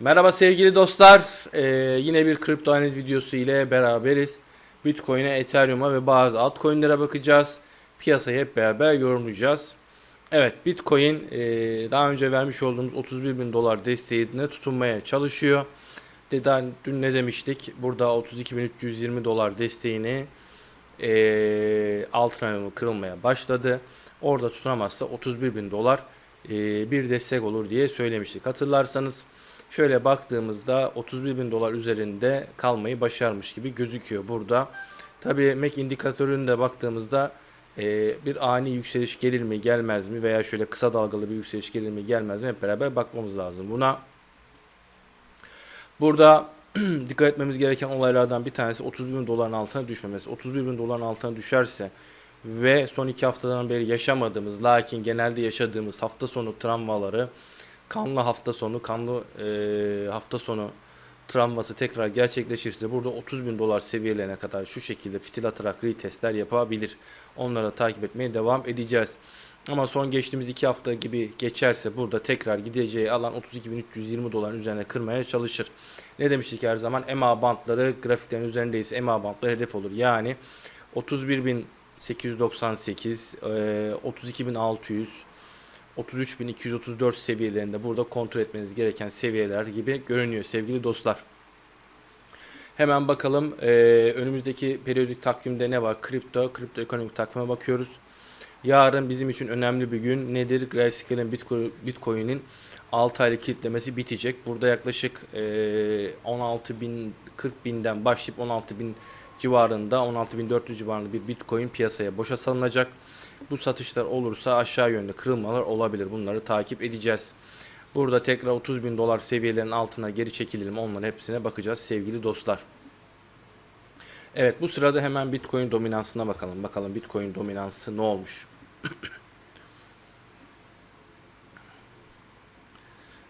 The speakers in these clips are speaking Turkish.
Merhaba sevgili dostlar. Ee, yine bir kripto analiz videosu ile beraberiz. Bitcoin'e, Ethereum'a ve bazı altcoin'lere bakacağız. Piyasayı hep beraber yorumlayacağız. Evet Bitcoin e, daha önce vermiş olduğumuz 31 bin dolar desteğine tutunmaya çalışıyor. Deden, dün ne demiştik? Burada 32.320 dolar desteğini e, altına kırılmaya başladı. Orada tutunamazsa 31 bin dolar e, bir destek olur diye söylemiştik. Hatırlarsanız şöyle baktığımızda 31 bin dolar üzerinde kalmayı başarmış gibi gözüküyor burada. Tabii MAC indikatöründe baktığımızda e, bir ani yükseliş gelir mi gelmez mi veya şöyle kısa dalgalı bir yükseliş gelir mi gelmez mi hep beraber bakmamız lazım buna. Burada dikkat etmemiz gereken olaylardan bir tanesi 31 bin doların altına düşmemesi. 31 bin doların altına düşerse ve son iki haftadan beri yaşamadığımız lakin genelde yaşadığımız hafta sonu travmaları kanlı hafta sonu kanlı e, hafta sonu travması tekrar gerçekleşirse burada 30 bin dolar seviyelerine kadar şu şekilde fitil atarak retestler yapabilir. Onları takip etmeye devam edeceğiz. Ama son geçtiğimiz iki hafta gibi geçerse burada tekrar gideceği alan 32.320 doların üzerine kırmaya çalışır. Ne demiştik her zaman? EMA bantları grafiklerin üzerindeyse EMA bantları hedef olur. Yani 31.898, e, 32.600, 33.234 seviyelerinde burada kontrol etmeniz gereken seviyeler gibi görünüyor sevgili dostlar. Hemen bakalım e, önümüzdeki periyodik takvimde ne var? Kripto, kripto ekonomik takvime bakıyoruz. Yarın bizim için önemli bir gün nedir? Grayscale'in Bitcoin, Bitcoin'in 6 aylık kilitlemesi bitecek. Burada yaklaşık e, 16 bin 40 binden başlayıp 16 bin civarında 16.400 civarında bir Bitcoin piyasaya boşa salınacak. Bu satışlar olursa aşağı yönde kırılmalar olabilir. Bunları takip edeceğiz. Burada tekrar 30 bin dolar seviyelerinin altına geri çekilelim. Onların hepsine bakacağız sevgili dostlar. Evet bu sırada hemen Bitcoin dominansına bakalım. Bakalım Bitcoin dominansı ne olmuş?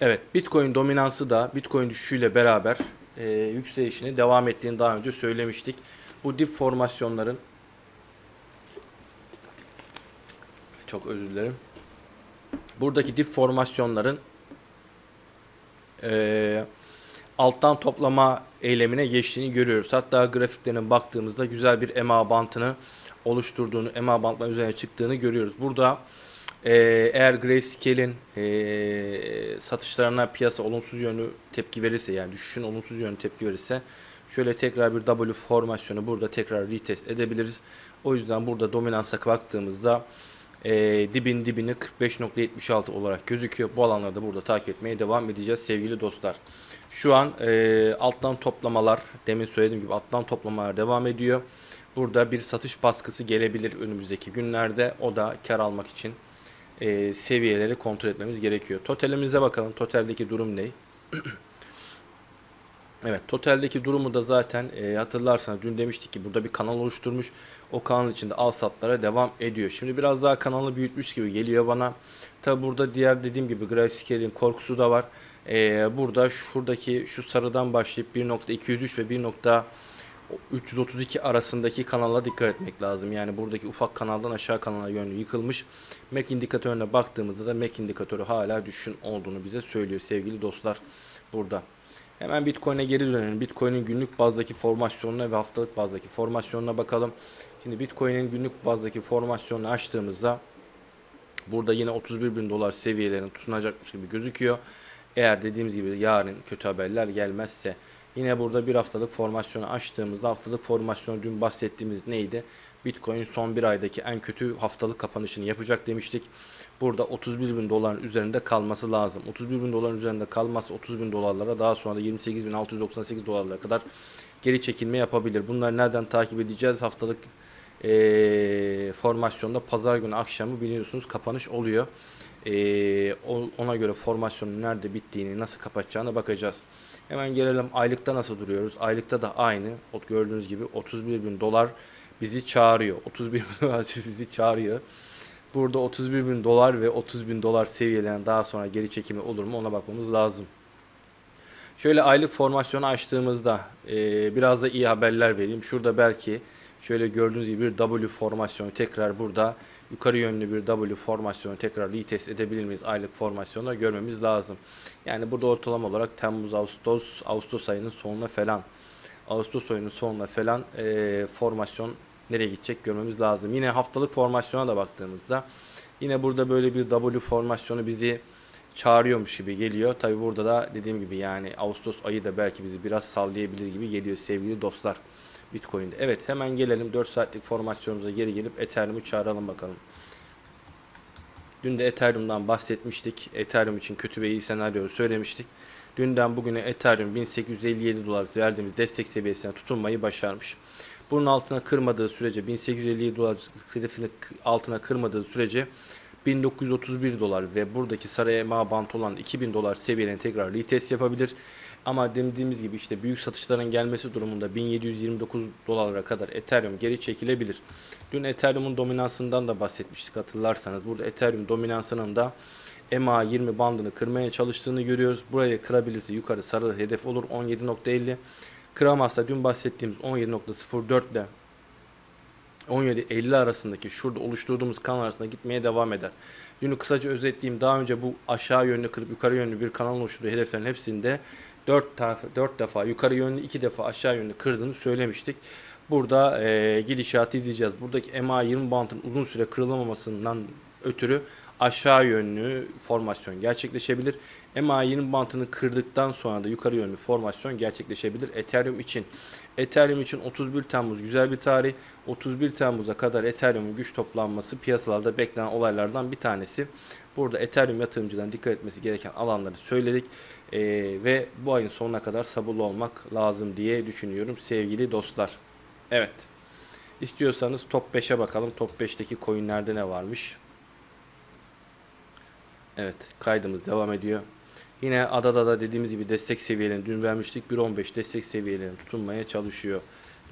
evet Bitcoin dominansı da Bitcoin düşüşüyle beraber e, yükselişini devam ettiğini daha önce söylemiştik. Bu dip formasyonların çok özür dilerim. Buradaki dip formasyonların e, alttan toplama eylemine geçtiğini görüyoruz. Hatta grafiklerine baktığımızda güzel bir EMA bantını oluşturduğunu, EMA bantların üzerine çıktığını görüyoruz. Burada e, eğer Grayscale'in e, satışlarına piyasa olumsuz yönlü tepki verirse yani düşüşün olumsuz yönlü tepki verirse şöyle tekrar bir W formasyonu burada tekrar retest edebiliriz. O yüzden burada dominansa baktığımızda e, dibin dibini 45.76 olarak gözüküyor. Bu alanlarda burada takip etmeye devam edeceğiz sevgili dostlar. Şu an e, alttan toplamalar demin söylediğim gibi alttan toplamalar devam ediyor. Burada bir satış baskısı gelebilir önümüzdeki günlerde. O da kar almak için e, seviyeleri kontrol etmemiz gerekiyor. Totalimize bakalım. Totaldeki durum ne? Evet, totaldeki durumu da zaten e, hatırlarsanız dün demiştik ki burada bir kanal oluşturmuş. O kanal içinde al satlara devam ediyor. Şimdi biraz daha kanalı büyütmüş gibi geliyor bana. Tabi burada diğer dediğim gibi Grayscale'in korkusu da var. E, burada şuradaki şu sarıdan başlayıp 1.203 ve 1.332 arasındaki kanala dikkat etmek lazım. Yani buradaki ufak kanaldan aşağı kanala yönlü yıkılmış. MAC indikatörüne baktığımızda da MAC indikatörü hala düşün olduğunu bize söylüyor sevgili dostlar burada. Hemen Bitcoin'e geri dönelim. Bitcoin'in günlük bazdaki formasyonuna ve haftalık bazdaki formasyonuna bakalım. Şimdi Bitcoin'in günlük bazdaki formasyonunu açtığımızda burada yine 31 bin dolar seviyelerine tutunacakmış gibi gözüküyor. Eğer dediğimiz gibi yarın kötü haberler gelmezse yine burada bir haftalık formasyonu açtığımızda haftalık formasyonu dün bahsettiğimiz neydi? Bitcoin son bir aydaki en kötü haftalık kapanışını yapacak demiştik. Burada 31 bin doların üzerinde kalması lazım. 31 bin doların üzerinde kalmazsa 30 bin dolarlara daha sonra da 28 bin 698 dolarlara kadar geri çekilme yapabilir. Bunları nereden takip edeceğiz? Haftalık e, formasyonda pazar günü akşamı biliyorsunuz kapanış oluyor. E, ona göre formasyonun nerede bittiğini nasıl kapatacağına bakacağız. Hemen gelelim aylıkta nasıl duruyoruz? Aylıkta da aynı. Gördüğünüz gibi 31 bin dolar bizi çağırıyor. 31 bin dolar bizi çağırıyor. Burada 31 bin dolar ve 30 bin dolar seviyelerine daha sonra geri çekimi olur mu ona bakmamız lazım. Şöyle aylık formasyonu açtığımızda e, biraz da iyi haberler vereyim. Şurada belki Şöyle gördüğünüz gibi bir W formasyonu tekrar burada yukarı yönlü bir W formasyonu tekrar retest edebilir miyiz? Aylık formasyonu görmemiz lazım. Yani burada ortalama olarak Temmuz, Ağustos, Ağustos ayının sonuna falan Ağustos ayının sonuna falan e, formasyon nereye gidecek görmemiz lazım. Yine haftalık formasyona da baktığımızda yine burada böyle bir W formasyonu bizi çağırıyormuş gibi geliyor. Tabi burada da dediğim gibi yani Ağustos ayı da belki bizi biraz sallayabilir gibi geliyor sevgili dostlar. Bitcoin'de. Evet hemen gelelim 4 saatlik formasyonumuza geri gelip Ethereum'u çağıralım bakalım. Dün de Ethereum'dan bahsetmiştik. Ethereum için kötü ve iyi senaryoyu söylemiştik. Dünden bugüne Ethereum 1857 dolar verdiğimiz destek seviyesine tutunmayı başarmış. Bunun altına kırmadığı sürece 1857 dolar hedefini altına kırmadığı sürece 1931 dolar ve buradaki sarı EMA bant olan 2000 dolar seviyelerini tekrar retest yapabilir. Ama dediğimiz gibi işte büyük satışların gelmesi durumunda 1729 dolara kadar Ethereum geri çekilebilir. Dün Ethereum'un dominansından da bahsetmiştik hatırlarsanız. Burada Ethereum dominansının da EMA 20 bandını kırmaya çalıştığını görüyoruz. Burayı kırabilirse yukarı sarı hedef olur 17.50. Kıramazsa dün bahsettiğimiz 17.04 ile 17.50 arasındaki şurada oluşturduğumuz kanal arasında gitmeye devam eder. Dünü kısaca özetleyeyim. Daha önce bu aşağı yönlü kırıp yukarı yönlü bir kanal oluşturduğu hedeflerin hepsinde 4 defa, 4 defa yukarı yönlü 2 defa aşağı yönlü kırdığını söylemiştik. Burada e, gidişatı izleyeceğiz. Buradaki MA20 bantın uzun süre kırılamamasından ötürü aşağı yönlü formasyon gerçekleşebilir. MA20 bantını kırdıktan sonra da yukarı yönlü formasyon gerçekleşebilir Ethereum için. Ethereum için 31 Temmuz güzel bir tarih. 31 Temmuz'a kadar Ethereum'un güç toplanması piyasalarda beklenen olaylardan bir tanesi. Burada Ethereum yatırımcıların dikkat etmesi gereken alanları söyledik. Ee, ve bu ayın sonuna kadar sabırlı olmak lazım diye düşünüyorum sevgili dostlar. Evet. İstiyorsanız top 5'e bakalım. Top 5'teki coinlerde ne varmış? Evet kaydımız devam ediyor. Yine adada da dediğimiz gibi destek seviyelerini dün vermiştik. 1.15 destek seviyelerini tutunmaya çalışıyor.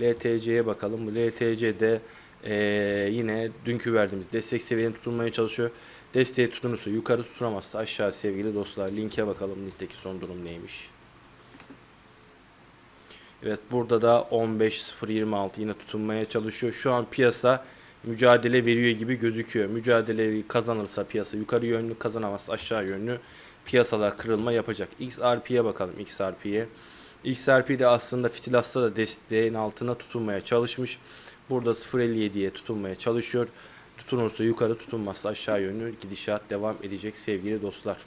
LTC'ye bakalım. LTC'de ee, yine dünkü verdiğimiz destek seviyelerini tutunmaya çalışıyor. Desteği tutunursa yukarı tutunamazsa aşağı sevgili dostlar. Linke bakalım linkteki son durum neymiş. Evet burada da 15.026 yine tutunmaya çalışıyor. Şu an piyasa mücadele veriyor gibi gözüküyor. Mücadeleyi kazanırsa piyasa yukarı yönlü kazanamazsa aşağı yönlü piyasalar kırılma yapacak. XRP'ye bakalım XRP'ye. XRP de aslında Fitilas'ta da desteğin altına tutunmaya çalışmış. Burada 0.57'ye tutunmaya çalışıyor. Tutunursa yukarı tutunmazsa aşağı yönlü gidişat devam edecek sevgili dostlar.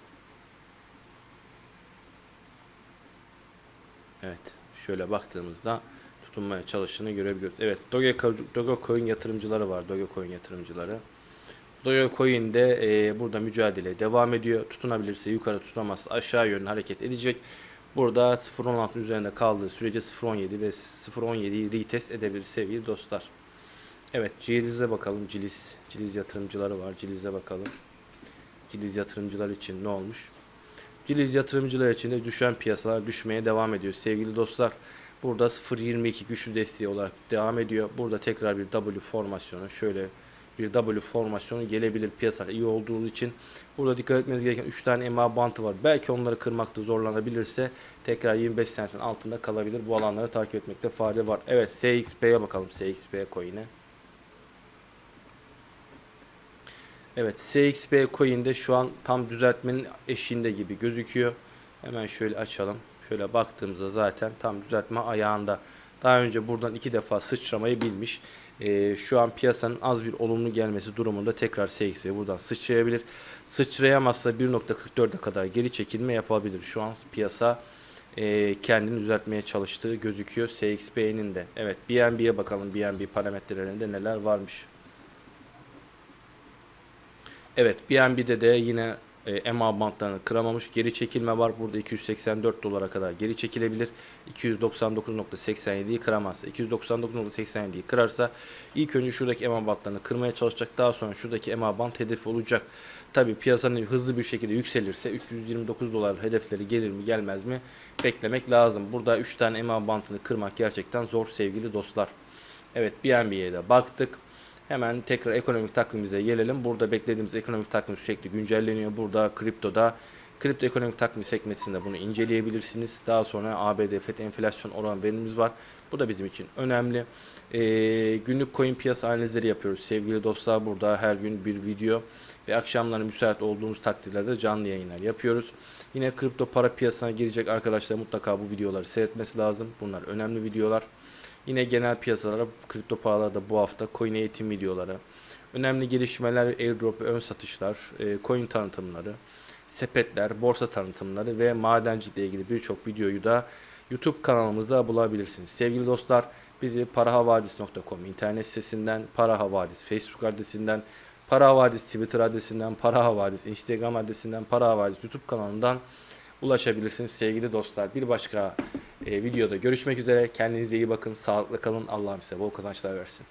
Evet şöyle baktığımızda tutunmaya çalıştığını görebiliyoruz. Evet Dogecoin yatırımcıları var. Dogecoin yatırımcıları. Dogecoin de e, burada mücadele devam ediyor. Tutunabilirse yukarı tutunamazsa aşağı yönlü hareket edecek. Burada 0.16 üzerinde kaldığı sürece 0.17 ve 0.17'yi retest edebilir sevgili dostlar. Evet Ciliz'e bakalım. Ciliz. Ciliz yatırımcıları var. Ciliz'e bakalım. Ciliz yatırımcılar için ne olmuş? Ciliz yatırımcılar için de düşen piyasalar düşmeye devam ediyor. Sevgili dostlar burada 0.22 güçlü desteği olarak devam ediyor. Burada tekrar bir W formasyonu şöyle bir W formasyonu gelebilir piyasa iyi olduğu için. Burada dikkat etmeniz gereken 3 tane EMA bantı var. Belki onları kırmakta zorlanabilirse tekrar 25 sentin altında kalabilir. Bu alanları takip etmekte fayda var. Evet SXP'ye bakalım SXP coin'e. Evet SXP coin'de şu an tam düzeltmenin eşiğinde gibi gözüküyor. Hemen şöyle açalım. Şöyle baktığımızda zaten tam düzeltme ayağında. Daha önce buradan iki defa sıçramayı bilmiş. Ee, şu an piyasanın az bir olumlu gelmesi durumunda tekrar SXP buradan sıçrayabilir. Sıçrayamazsa 1.44'e kadar geri çekilme yapabilir. Şu an piyasa e, kendini düzeltmeye çalıştığı gözüküyor SXP'nin de. Evet BNB'ye bakalım BNB parametrelerinde neler varmış. Evet BNB'de de yine e, EMA bantlarını kıramamış. Geri çekilme var. Burada 284 dolara kadar geri çekilebilir. 299.87'yi kıramazsa. 299.87'yi kırarsa ilk önce şuradaki EMA bantlarını kırmaya çalışacak. Daha sonra şuradaki EMA bant hedefi olacak. Tabi piyasanın hızlı bir şekilde yükselirse 329 dolar hedefleri gelir mi gelmez mi beklemek lazım. Burada 3 tane EMA bantını kırmak gerçekten zor sevgili dostlar. Evet BNB'ye de baktık. Hemen tekrar ekonomik takvimimize gelelim. Burada beklediğimiz ekonomik takvim sürekli güncelleniyor. Burada kriptoda Kripto ekonomik takvim sekmesinde bunu inceleyebilirsiniz. Daha sonra ABD FED enflasyon oran verimimiz var. Bu da bizim için önemli. Ee, günlük coin piyasa analizleri yapıyoruz. Sevgili dostlar burada her gün bir video ve akşamları müsait olduğumuz takdirlerde canlı yayınlar yapıyoruz. Yine kripto para piyasasına girecek arkadaşlar mutlaka bu videoları seyretmesi lazım. Bunlar önemli videolar. Yine genel piyasalara, kripto paralarda bu hafta coin eğitim videoları, önemli gelişmeler, airdrop, ön satışlar, e, coin tanıtımları, sepetler, borsa tanıtımları ve madencilikle ilgili birçok videoyu da YouTube kanalımızda bulabilirsiniz. Sevgili dostlar bizi parahavadis.com internet sitesinden, Para Havadis Facebook adresinden, Para Havadis Twitter adresinden, Para Havadis Instagram adresinden, Para Havadis YouTube kanalından ulaşabilirsiniz sevgili dostlar. Bir başka videoda görüşmek üzere. Kendinize iyi bakın, sağlıklı kalın. Allah'ım size bol kazançlar versin.